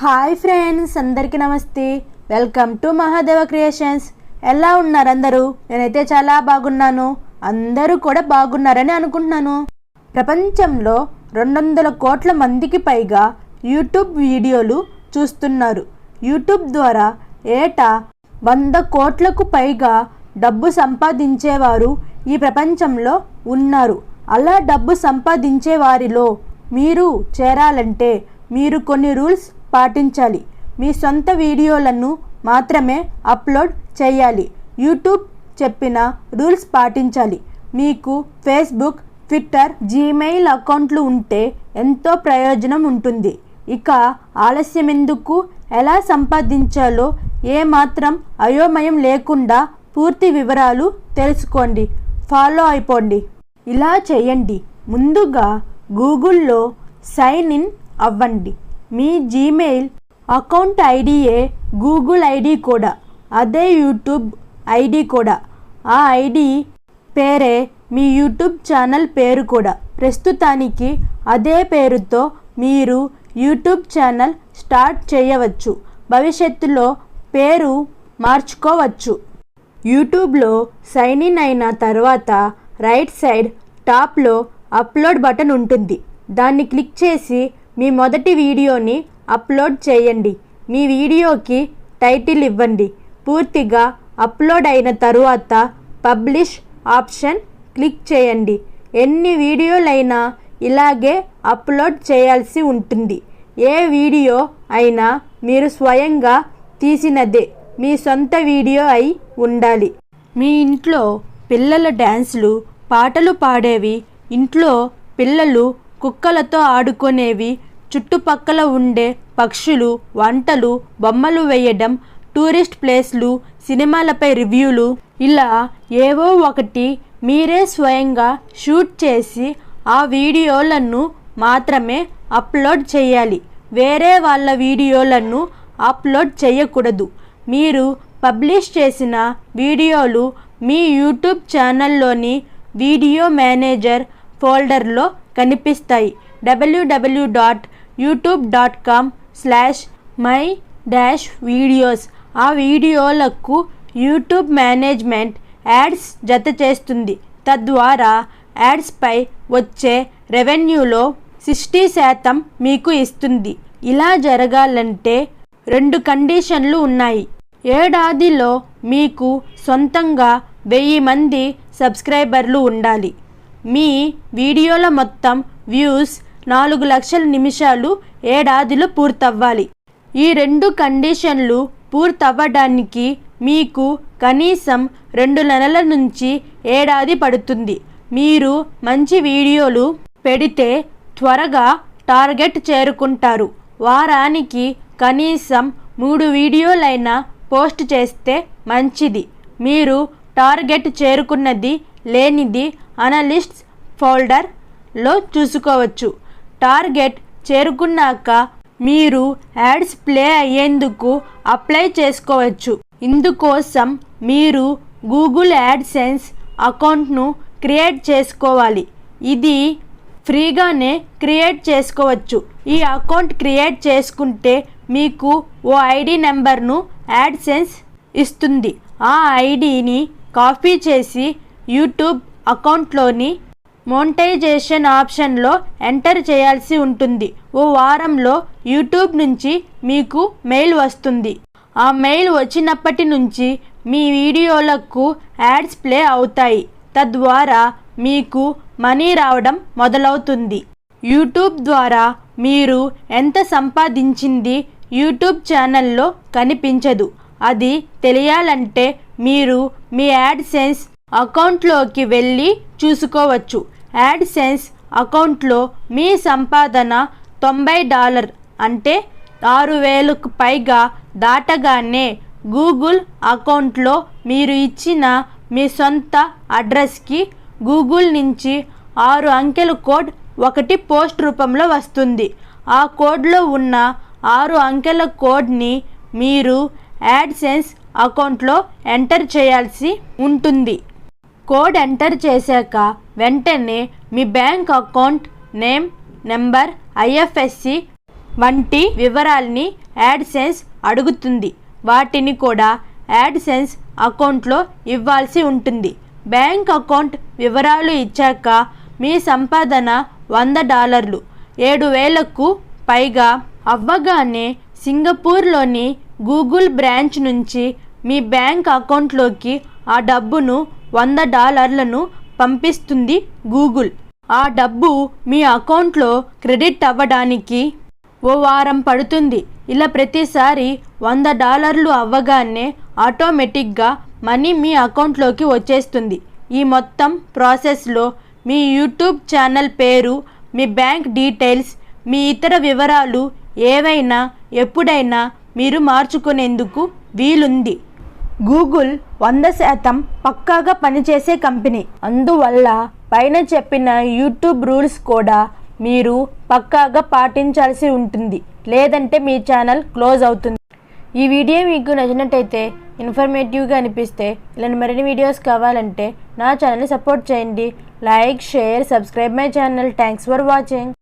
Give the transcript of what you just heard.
Hi friends అందరికీ నమస్తే. Welcome to Mahadeva creations. ఎలా ఉన్నారు అందరూ? నేనైతే చాలా బాగున్నాను. అందరూ కూడా బాగున్నారని అనుకుంటున్నాను. ప్రపంచంలో రెండు వందల కోట్ల మందికి పైగా యూట్యూబ్ వీడియోలు చూస్తున్నారు. యూట్యూబ్ ద్వారా ఏటా వంద కోట్లకు పైగా డబ్బు సంపాదించేవారు ఈ ప్రపంచంలో ఉన్నారు. అలా డబ్బు సంపాదించే వారిలో మీరు చేరాలంటే మీరు కొన్ని రూల్స్ పాటించాలి. మీ సొంత వీడియోలను మాత్రమే అప్లోడ్ చేయాలి. యూట్యూబ్ చెప్పిన రూల్స్ పాటించాలి. మీకు ఫేస్బుక్ ట్విట్టర్ జీమెయిల్ అకౌంట్లు ఉంటే ఎంతో ప్రయోజనం ఉంటుంది. ఇక ఆలస్యం ఎందుకు? ఎలా సంపాదించాలో ఏమాత్రం అయోమయం లేకుండా పూర్తి వివరాలు తెలుసుకోండి. ఫాలో అయిపోండి. ఇలా చేయండి. ముందుగా గూగుల్లో సైన్ ఇన్ అవ్వండి. మీ జీమెయిల్ అకౌంట్ ఐడియే గూగుల్ ఐడి కూడా అదే యూట్యూబ్ ఐడి కూడా. ఆ ఐడి పేరే మీ యూట్యూబ్ ఛానల్ పేరు కూడా. ప్రస్తుతానికి అదే పేరుతో మీరు యూట్యూబ్ ఛానల్ స్టార్ట్ చేయవచ్చు. భవిష్యత్తులో పేరు మార్చుకోవచ్చు. యూట్యూబ్లో సైన్ ఇన్ అయిన తర్వాత రైట్ సైడ్ టాప్లో అప్లోడ్ బటన్ ఉంటుంది. దాన్ని క్లిక్ చేసి మీ మొదటి వీడియోని అప్లోడ్ చేయండి. మీ వీడియోకి టైటిల్ ఇవ్వండి. పూర్తిగా అప్లోడ్ అయిన తరువాత పబ్లిష్ ఆప్షన్ క్లిక్ చేయండి. ఎన్ని వీడియోలైనా ఇలాగే అప్లోడ్ చేయాల్సి ఉంటుంది. ఏ వీడియో అయినా మీరు స్వయంగా తీసినదే మీ సొంత వీడియో అయి ఉండాలి. మీ ఇంట్లో పిల్లల డ్యాన్సులు పాటలు పాడేవి ఇంట్లో పిల్లలు కుక్కలతో ఆడుకునేవి చుట్టుపక్కల ఉండే పక్షులు వంటలు బొమ్మలు వేయడం టూరిస్ట్ ప్లేస్లు సినిమాలపై రివ్యూలు ఇలా ఏవో ఒకటి మీరే స్వయంగా షూట్ చేసి ఆ వీడియోలను మాత్రమే అప్లోడ్ చేయాలి. వేరే వాళ్ళ వీడియోలను అప్లోడ్ చేయకూడదు. మీరు పబ్లిష్ చేసిన వీడియోలు మీ యూట్యూబ్ ఛానల్లోని వీడియో మేనేజర్ ఫోల్డర్లో కనిపిస్తాయి. W W dot YouTube dot com slash my dash videos ఆ వీడియోలకు యూట్యూబ్ మేనేజ్మెంట్ యాడ్స్ జత చేస్తుంది. తద్వారా యాడ్స్పై వచ్చే రెవెన్యూలో సిక్స్టీ శాతం మీకు ఇస్తుంది. ఇలా జరగాలంటే రెండు కండిషన్లు ఉన్నాయి. ఏడాదిలో మీకు సొంతంగా వెయ్యి మంది సబ్స్క్రైబర్లు ఉండాలి. మీ వీడియోల మొత్తం వ్యూస్ నాలుగు లక్షల నిమిషాలు ఏడాదిలో పూర్తవ్వాలి. ఈ రెండు కండిషన్లు పూర్తవ్వడానికి మీకు కనీసం రెండు నెలల నుంచి ఏడాది పడుతుంది. మీరు మంచి వీడియోలు పెడితే త్వరగా టార్గెట్ చేరుకుంటారు. వారానికి కనీసం మూడు వీడియోలైనా పోస్ట్ చేస్తే మంచిది. మీరు టార్గెట్ చేరుకున్నది లేనిది అనలిస్ట్స్ ఫోల్డర్లో చూసుకోవచ్చు. టార్గెట్ చేరుకున్నాక మీరు యాడ్స్ ప్లే అయ్యేందుకు అప్లై చేసుకోవచ్చు. ఇందుకోసం మీరు గూగుల్ యాడ్సెన్స్ అకౌంట్ను క్రియేట్ చేసుకోవాలి. ఇది ఫ్రీగానే క్రియేట్ చేసుకోవచ్చు. ఈ అకౌంట్ క్రియేట్ చేసుకుంటే మీకు ఓ ఐడి నెంబర్ను యాడ్సెన్స్ ఇస్తుంది. ఆ ఐడిని కాపీ చేసి యూట్యూబ్ అకౌంట్లోని మోనిటైజేషన్ ఆప్షన్లో ఎంటర్ చేయాల్సి ఉంటుంది. ఓ వారంలో యూట్యూబ్ నుంచి మీకు మెయిల్ వస్తుంది. ఆ మెయిల్ వచ్చినప్పటి నుంచి మీ వీడియోలకు యాడ్స్ ప్లే అవుతాయి. తద్వారా మీకు మనీ రావడం మొదలవుతుంది. యూట్యూబ్ ద్వారా మీరు ఎంత సంపాదించింది యూట్యూబ్ ఛానల్లో కనిపించదు. అది తెలియాలంటే మీరు మీ యాడ్సెన్స్ అకౌంట్లోకి వెళ్ళి చూసుకోవచ్చు. యాడ్సెన్స్ అకౌంట్లో మీ సంపాదన తొంభై డాలర్ అంటే ఆరు వేలకు పైగా దాటగానే గూగుల్ అకౌంట్లో మీరు ఇచ్చిన మీ సొంత అడ్రస్కి గూగుల్ నుంచి ఆరు అంకెల కోడ్ ఒకటి పోస్ట్ రూపంలో వస్తుంది. ఆ కోడ్లో ఉన్న ఆరు అంకెల కోడ్ని మీరు యాడ్సెన్స్ అకౌంట్లో ఎంటర్ చేయాల్సి ఉంటుంది. కోడ్ ఎంటర్ చేశాక వెంటనే మీ bank account name number IFSC వంటి వివరాల్ని యాడ్సెన్స్ అడుగుతుంది. వాటిని కూడా యాడ్సెన్స్ అకౌంట్లో ఇవ్వాల్సి ఉంటుంది. బ్యాంక్ అకౌంట్ వివరాలు ఇచ్చాక మీ సంపాదన వంద డాలర్లు. ఏడు వేలకు పైగా అవ్వగానే సింగపూర్లోని గూగుల్ బ్రాంచ్ నుంచి మీ బ్యాంక్ అకౌంట్లోకి ఆ డబ్బును వంద డాలర్లను పంపిస్తుంది గూగుల్. ఆ డబ్బు మీ అకౌంట్లో క్రెడిట్ అవ్వడానికి ఓ వారం పడుతుంది. ఇలా ప్రతిసారి వంద డాలర్లు అవ్వగానే ఆటోమేటిక్గా మనీ మీ అకౌంట్లోకి వచ్చేస్తుంది. ఈ మొత్తం ప్రాసెస్లో మీ యూట్యూబ్ ఛానల్ పేరు మీ బ్యాంక్ డీటెయిల్స్ మీ ఇతర వివరాలు ఏవైనా ఎప్పుడైనా మీరు మార్చుకునేందుకు వీలుంది. గూగుల్ వంద శాతం పక్కాగా పనిచేసే కంపెనీ. అందువల్ల పైన చెప్పిన యూట్యూబ్ రూల్స్ కూడా మీరు పక్కాగా పాటించాల్సి ఉంటుంది. లేదంటే మీ ఛానల్ క్లోజ్ అవుతుంది. ఈ వీడియో మీకు నచ్చినట్టయితే ఇన్ఫర్మేటివ్గా అనిపిస్తే ఇలాంటి మరిన్ని వీడియోస్ కావాలంటే నా ఛానల్ని సపోర్ట్ చేయండి. Like share subscribe my channel. Thanks for watching.